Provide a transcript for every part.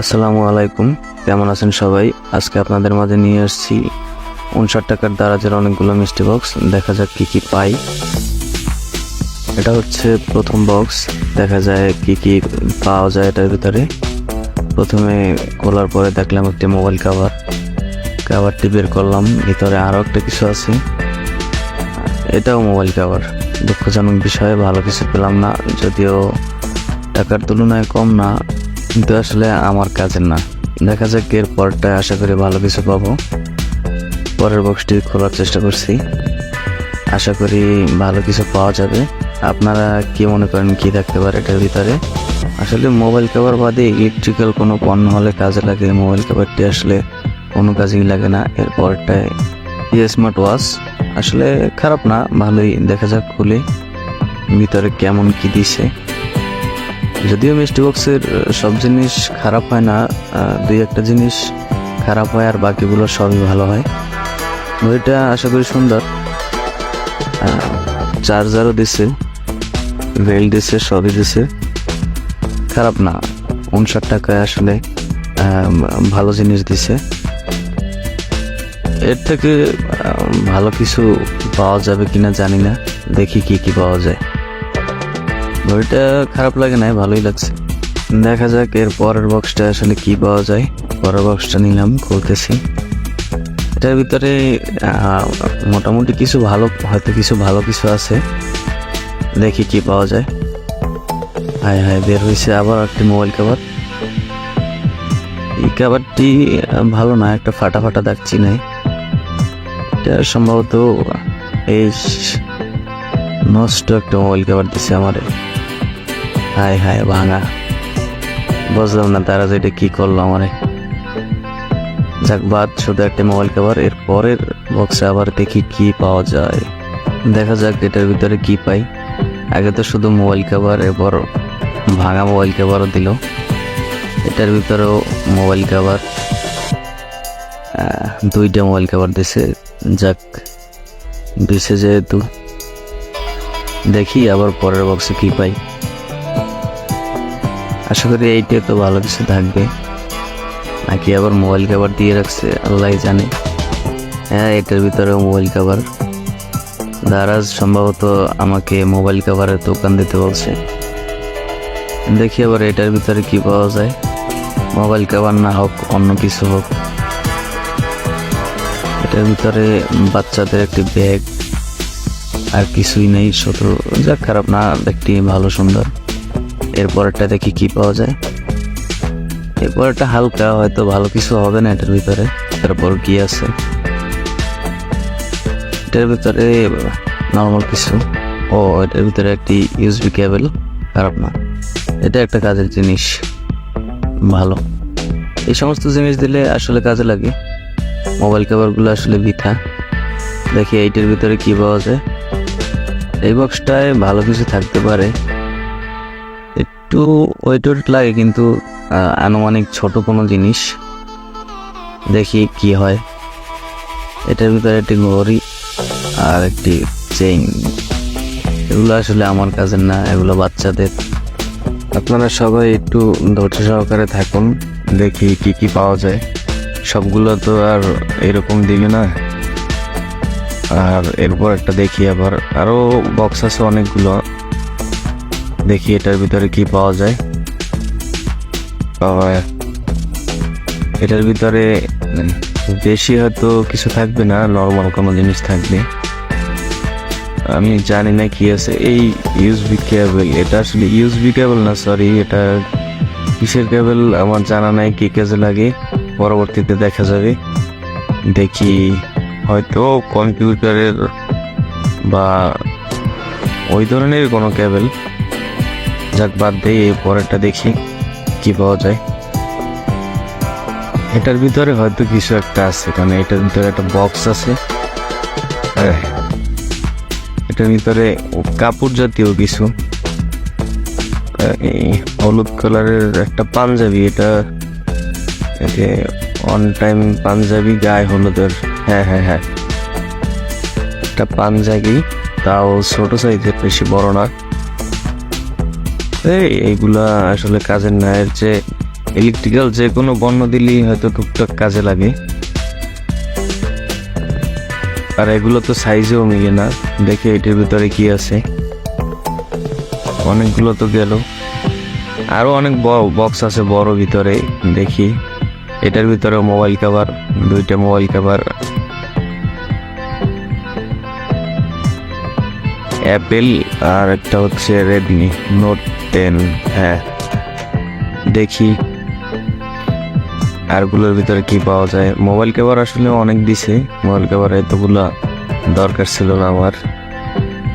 আসসালামু আলাইকুম। কেমন আছেন সবাই? আজকে আপনাদের মাঝে নিয়ে আসছি উনষাট টাকার দারাজের অনেকগুলো মিষ্টি বক্স। দেখা যাক কি কি পাই। এটা হচ্ছে প্রথম বক্স। দেখা যায় কি কি পাওয়া যায় এটার ভিতরে। প্রথমে খোলার পরে দেখলাম একটি মোবাইল কাভার কাভারটি বের করলাম। ভিতরে আরও একটা কিছু আছে। এটাও মোবাইল কাভার দুঃখজনক বিষয়ে, ভালো কিছু পেলাম না। যদিও টাকার তুলনায় কম না। কিন্তু আসলে আমার কাজের না। দেখা যাক এর পরটায় আশা করি ভালো কিছু পাবো। পরের বক্সটি খোলার চেষ্টা করছি। আশা করি ভালো কিছু পাওয়া যাবে। আপনারা কি মনে করেন কি থাকতে পারে এটার ভিতরে? আসলে মোবাইল কভার বাদে ইলেকট্রিক্যাল কোনো পণ্য হলে কাজে লাগে। মোবাইল কভারটি আসলে কোনো কাজেই লাগে না। এর পরটায় স্মার্ট ওয়াচ আসলে খারাপ না, ভালোই। দেখা যাক খুলে। ভিতরে কেমন কি দিছে। যদিও মিষ্টি বক্সের সব জিনিস খারাপ হয় না দুই একটা জিনিস খারাপ হয় আর বাকিগুলো সবই ভালো হয়। বইটা আশা করি সুন্দর। চার্জারও দিছে বেল দিছে, সবই দিছে। খারাপ না, উনষাট টাকায় আসলে ভালো জিনিস দিছে। এর থেকে ভালো কিছু পাওয়া যাবে কিনা জানি না, দেখি কি কি পাওয়া যায়। বইটা খারাপ লাগে না ভালোই লাগছে। দেখা যাক এর পরের বক্সটা আসলে কি পাওয়া যায়। পরের বক্সটা নিলাম, খুলতেছি। এটার ভিতরে মোটামুটি কিছু ভালো, হয়তো কিছু ভালো কিছু আছে। দেখি কি পাওয়া যায়। হায় হায়, বের হয়েছে আবার একটি মোবাইল কভার এই কভারটি ভালো না, একটা ফাটা ফাটা দেখছি নাই। এটা সম্ভবত এই নষ্ট একটা মোবাইল কভার দিছে আমারে। হায় হায় ভাঙা। বুঝলাম না তারা যে এটা কি করল আমারে। যাক, বাদ, শুধু একটা মোবাইল কভার এর পরের বক্সে আবার দেখি কি পাওয়া যায়। দেখা যাক এটার ভিতরে কি পাই। আগে তো শুধু মোবাইল কভার এরপর ভাঙা মোবাইল কভারও দিল। এটার ভিতরেও মোবাইল কভার দুইটা মোবাইল কভার দিছে। যাক, দিছে যেহেতু। দেখি আবার পরের বক্সে কি পাই। আশা করি এইটা তো ভালো কিছু থাকবে। নাকি আবার মোবাইল কাভার দিয়ে রাখছে? আল্লাহ জানে। হ্যাঁ এটার ভিতরে মোবাইল কাভার দারাজ সম্ভবত আমাকে মোবাইল কাভারের দোকান দিতে বলছে। দেখি আবার এটার ভিতরে কি পাওয়া যায়। মোবাইল কাভার না হোক, অন্য কিছু হোক। এটার ভিতরে বাচ্চাদের একটি ব্যাগ আর কিছুই নেই, শুধু যা খারাপ না একটি ভালো সুন্দর। এরপরটা দেখি কি পাওয়া যায়। এরপরটা হালকা, হয়তো ভালো কিছু হবে না এটার ভিতরে। তারপর কি আছে? এটার ভিতরে নর্মাল কিছু। ও, এটার ভিতরে একটি ইউএসবি কেবল খারাপ না। এটা একটা কাজের জিনিস। ভালো। এই সমস্ত জিনিস দিলে আসলে কাজে লাগে। মোবাইল কভারগুলো আসলে বৃথা। দেখি এইটার ভিতরে কি পাওয়া যায়। এই বক্সটায় ভালো কিছু থাকতে পারে। একটু ওয়েট ওয়েট লাগে কিন্তু আনুমানিক ছোট কোনো জিনিস। দেখি কি হয়। এটার ভিতরে একটি ঘড়ি আর একটি চেইন এগুলো আসলে আমার কাজের না, এগুলো বাচ্চাদের। আপনারা সবাই একটু ধৈর্য সহকারে থাকুন, দেখি কি কি পাওয়া যায়। সবগুলো তো আর এরকম দিবে না। আর এরপর একটা দেখি আবার। আরও বক্স আছে অনেকগুলো। দেখি এটার ভিতরে কি পাওয়া যায়। আর এটার ভিতরে বেশি হয়তো কিছু থাকবে না নর্মাল কোনো জিনিস থাকবে। আমি জানি না কি আছে, এই ইউএসবি কেবল এটা আসলে ইউএসবি কেবল না সরি এটা কিসের কেবল আমার জানা নাই কি কাজে লাগে, পরবর্তীতে দেখা যাবে। দেখি, হয়তো কম্পিউটারের বা ওই ধরনের কোনো কেবল যাক, বাদ দিয়ে এই পরেরটা দেখি কি পাওয়া যায়। এটার ভিতরে হয়তো কিছু একটা আছে, কারণ এটার ভিতরে একটা বক্স আছে। এটার ভিতরে কাপড় জাতীয় কিছু। হলুদ কালারের একটা পাঞ্জাবি, এটা অন টাইম পাঞ্জাবি, গায়ে হলুদের। হ্যাঁ হ্যাঁ হ্যাঁ। একটা পাঞ্জাবি, তাও ছোট সাইজের বেশি বড় না। এই এইগুলা আসলে কাজের না এর চেয়ে ইলেকট্রিক্যাল যে কোনো পণ্য দিলেই হয়তো টুকটাক কাজে লাগে। আর এগুলো তো সাইজেও মিলে না, দেখে এটির ভিতরে কি আছে? অনেকগুলো তো গেল। আরও অনেক বক্স আছে বড় ভিতরে, দেখি। এটার ভিতরে মোবাইল কভার দুইটা মোবাইল কভার অ্যাপেল আর একটা হচ্ছে রেডমি নোট টেন হ্যাঁ। দেখি। আরগুলোর ভিতরে কি পাওয়া যায়? মোবাইল কভার আসলে অনেক দিছে। মোবাইল কভার এতগুলা দরকার ছিল না আমার।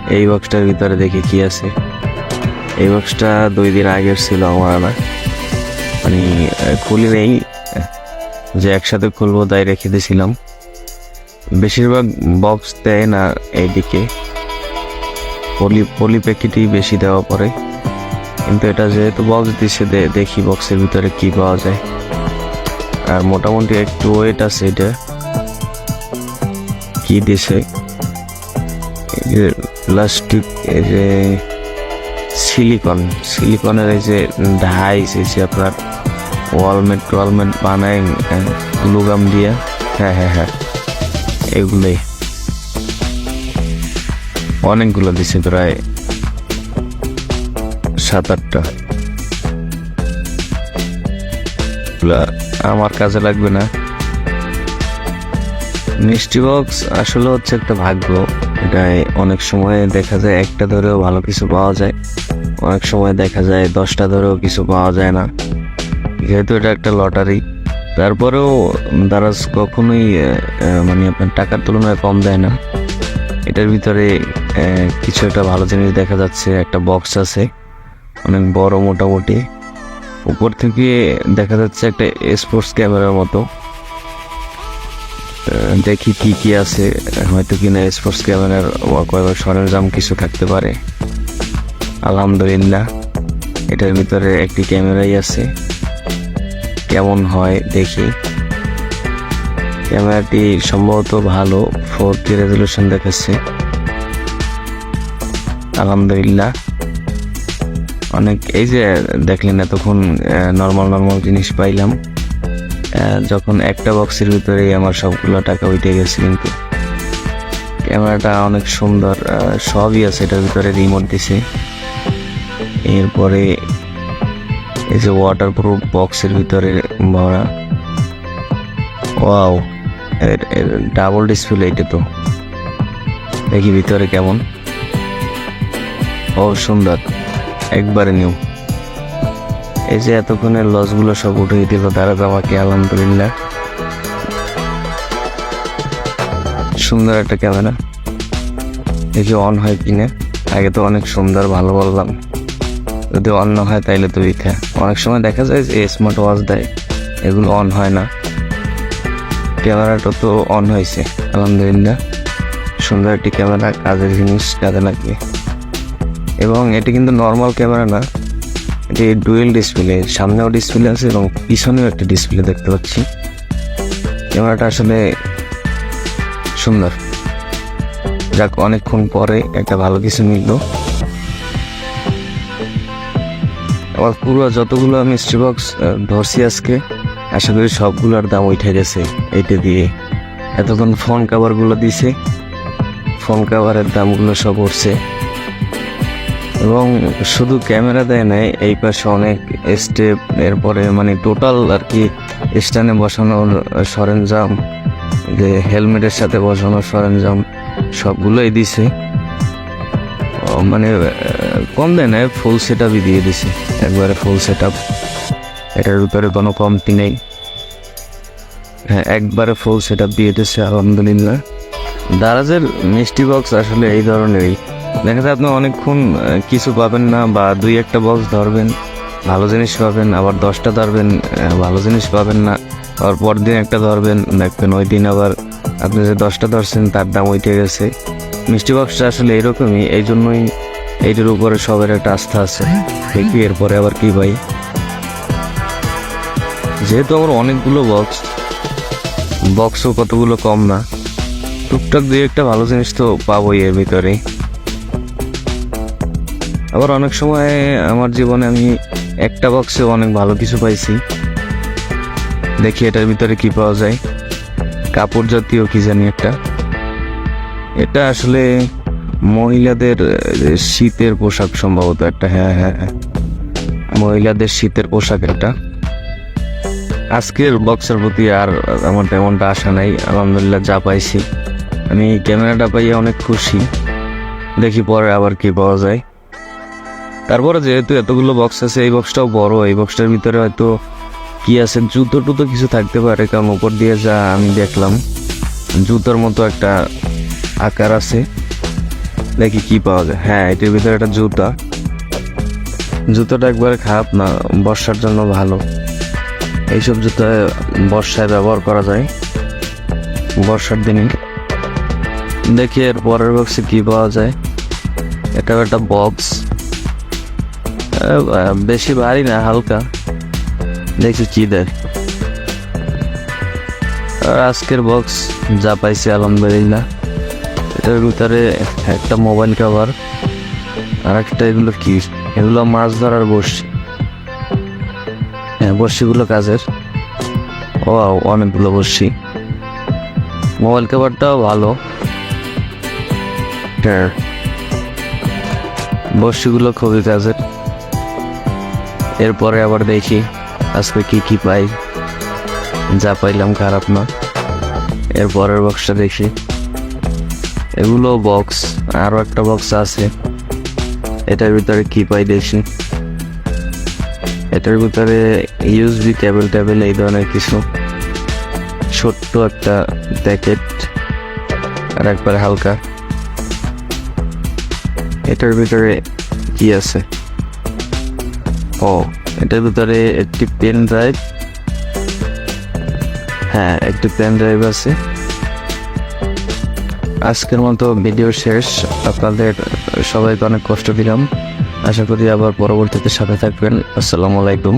এই বক্সটার ভিতরে দেখি কি আছে। এই বক্সটা দুই দিন আগের ছিল আমার না। মানে খুলি নেই। যে একসাথে খুলবো তাই রেখে দিয়েছিলাম বেশিরভাগ বক্স দেয় না এইদিকে। পলি পলি প্যাকেটই বেশি দেওয়া পড়ে। কিন্তু এটা যেহেতু বক্স দিচ্ছে দেখি বক্সের ভিতরে কি পাওয়া যায়। আর মোটামুটি একটু ওয়েট আছে এটা। কি দিছে? প্লাস্টিক এই যে সিলিকন সিলিকনের এই যে ঢাইস এই আপনার ওয়ালমেট টোয়ালমেট বানায় লুগাম দিয়ে। হ্যাঁ হ্যাঁ হ্যাঁ এগুলোই। অনেকগুলো দিছে, প্রায় সাত আটটা আমার কাজে লাগবে না। মিষ্টি বক্স আসলে হচ্ছে একটা ভাগ্য। এটাই অনেক সময় দেখা যায় একটা ধরেও ভালো কিছু পাওয়া যায়। অনেক সময় দেখা যায় দশটা ধরেও কিছু পাওয়া যায় না। যেহেতু এটা একটা লটারি, তারপরেও দারাজ কখনোই মানে আপনার টাকার তুলনায় কম দেয় না। এটার ভিতরে কিছু একটা ভালো জিনিস দেখা যাচ্ছে, একটা বক্স আছে, অনেক বড় মোটামুটি। উপর থেকে দেখা যাচ্ছে একটা স্পোর্টস ক্যামেরার মতো। দেখি কি কি আছে, হয়তো কিনা স্পোর্টস ক্যামেরার কয়েকবার সরঞ্জাম কিছু থাকতে পারে। আলহামদুলিল্লাহ, এটার ভিতরে একটি ক্যামেরাই আছে। কেমন হয় দেখি। ক্যামেরাটি সম্ভবত ভালো ফোর কে রেজলিউশন দেখাচ্ছে। আলহামদুলিল্লাহ। অনেক, এই যে দেখলেন এতক্ষণ নর্মাল নর্মাল জিনিস পাইলাম। যখন একটা বক্সের ভিতরেই আমার সবগুলো টাকা উঠে গেছে কিন্তু। ক্যামেরাটা অনেক সুন্দর সবই আছে এটার ভিতরে রিমোট দিছে। এরপরে এই যে ওয়াটার প্রুফ বক্সের ভিতরে ভরা। ওয়াও ডাবল ডিসপ্লে এটা তো। দেখি ভিতরে কেমন। ও সুন্দর, একবারে নিউ এই যে এতক্ষণের লসগুলো সব উঠে দিল তারা তো আমাকে আলহামদুলিল্লাহ। সুন্দর একটা ক্যামেরা। দেখি অন হয় কিনা, আগে তো অনেক সুন্দর, ভালো বললাম। যদি অন না হয় তাইলে তো ইথা। অনেক সময় দেখা যায় যে স্মার্ট ওয়াচ দেয়, এগুলো অন হয় না। ক্যামেরাটা তো অন হয়েছে, আলহামদুলিল্লাহ। সুন্দর একটি ক্যামেরা, কাজের জিনিস কাজে লাগবে এবং এটি কিন্তু নর্মাল ক্যামেরা না। এটি ডুয়েল ডিসপ্লে সামনেও ডিসপ্লে আছে এবং পিছনেও একটা ডিসপ্লে দেখতে পাচ্ছি। ক্যামেরাটা আসলে সুন্দর। যাক, অনেকক্ষণ পরে একটা ভালো কিছু মিললো। আমার পুরো যতগুলো আমি বক্স ধরছি আজকে, আশা করি সবগুলোর দাম উঠে গেছে এইটা দিয়ে। এতক্ষণ ফোন কাভারগুলো দিছে ফোন কাভারের দামগুলো সব উঠছে। এবং শুধু ক্যামেরা দেয় নাই, এই পাশে অনেক স্টেপ এরপরে মানে টোটাল আর কি স্ট্যান্ডে বসানোর সরঞ্জাম, যে হেলমেটের সাথে বসানোর সরঞ্জাম, সবগুলোই দিছে। মানে কম দেয় না ফুল সেট আপই দিয়ে দিছে, একবারে ফুল সেট আপ এটার ভিতরে কোনো কমতি নেই। হ্যাঁ একবারে ফুল সেট আপ দিয়ে দিছে, আলহামদুলিল্লাহ। দারাজের মিষ্টি বক্স আসলে এই ধরনেরই। দেখা যায় আপনি অনেকক্ষণ কিছু পাবেন না বা দুই একটা বক্স ধরবেন, ভালো জিনিস পাবেন, আবার দশটা ধরবেন ভালো জিনিস পাবেন না, আবার পরদিন একটা ধরবেন, দেখবেন ওই দিন আবার আপনি যে দশটা ধরছেন তার দাম উঠে গেছে। মিষ্টি বক্সটা আসলে এরকমই, এই জন্যই এইটার উপরে সবার একটা আস্থা আছে। দেখি এরপরে আবার কি পাই। যেহেতু আমার অনেকগুলো বক্স বক্সও কতগুলো কম না, টুকটাক দুই একটা ভালো জিনিস তো পাবোই এর ভিতরে আবার অনেক সময় আমার জীবনে আমি একটা বক্সে অনেক ভালো কিছু পাইছি। দেখি এটার ভিতরে কি পাওয়া যায়। কাপড় জাতীয় কি জানি একটা। এটা আসলে মহিলাদের শীতের পোশাক সম্ভবত একটা হ্যাঁ হ্যাঁ হ্যাঁ। মহিলাদের শীতের পোশাক একটা। আজকের বক্সের প্রতি আর আমার তেমনটা আশা নাই। আলহামদুলিল্লাহ যা পাইছি। আমি ক্যামেরাটা পাইয়ে অনেক খুশি। দেখি পরে আবার কি পাওয়া যায়। তারপরে যেহেতু এতগুলো বক্স আছে, এই বক্সটাও বড়। এই বক্সটার ভিতরে হয়তো কি আছে? জুতো টুতো কিছু থাকতে পারে, কারণ উপর দিয়ে যা আমি দেখলাম, জুতোর মতো একটা আকার আছে। দেখি কি পাওয়া যায়। হ্যাঁ এটার ভিতরে একটা জুতা। জুতোটা একবারে খারাপ না, বর্ষার জন্য ভালো। এইসব জুতো বর্ষায় ব্যবহার করা যায়, বর্ষার দিনে। দেখি এর পরের বক্সে কি পাওয়া যায়। এটা একটা বক্স বেশি ভারী না, হালকা। দেখছি কি দেয়। আর আজকের বক্স যা পাইছি, আলহামদুলিল্লাহ। এটার ভিতরে একটা মোবাইল কভার আর একটা এগুলো কি? এগুলো মাছ ধরার বড়শি। হ্যাঁ বড়শিগুলো কাজের। ও অনেকগুলো বড়শি। মোবাইল কভারটাও ভালো। হ্যাঁ। বড়শিগুলো খুবই কাজের। এরপরে আবার দেখি আজকে কি কি পাই। যা পাইলাম খারাপ না। এর পরের বক্সটা দেখি। এগুলো বক্স আরও একটা বক্স আছে। এটার ভিতরে কি পাই দেখি। এটার ভিতরে ইউএসবি কেবল টেবিল এই ধরনের কিছু। ছোট্ট একটা প্যাকেট। আর একবার হালকা। এটার ভিতরে কি আছে? ও, এটার ভিতরে একটি পেন ড্রাইভ হ্যাঁ একটি পেন ড্রাইভ আছে। আজকের মতো ভিডিও শেষ। আপনাদের সবাইকে অনেক কষ্ট দিলাম। আশা করি আবার পরবর্তীতে সাথে থাকবেন। আসসালামু আলাইকুম।